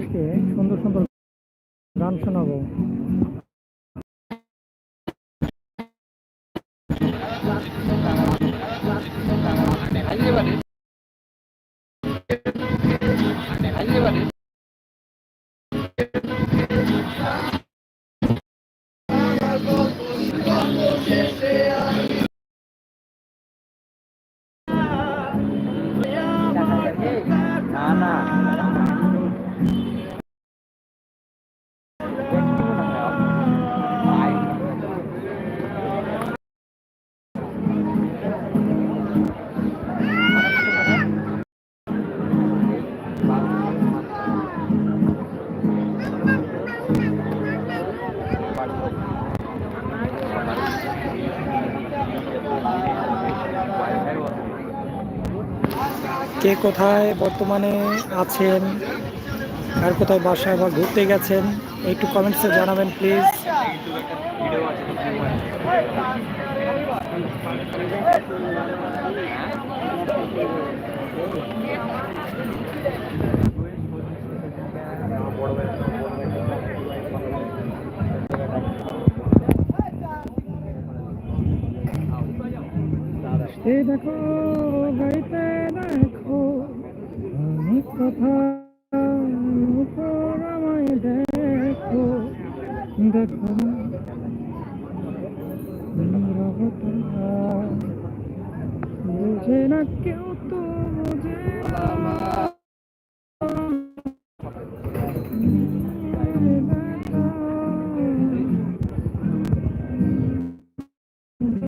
আপনাদেরকে সুন্দর সুন্দর গান শোনাবো Yeah. কে কোথায় বর্তমানে আছেন আর কোথায় বাসায় বা ঘুরতে গেছেন, একটু কমেন্টসে জানাবেন প্লিজ এই দেখো গাইতে দেখো দেখো বুঝে না কেউ তো বুঝে না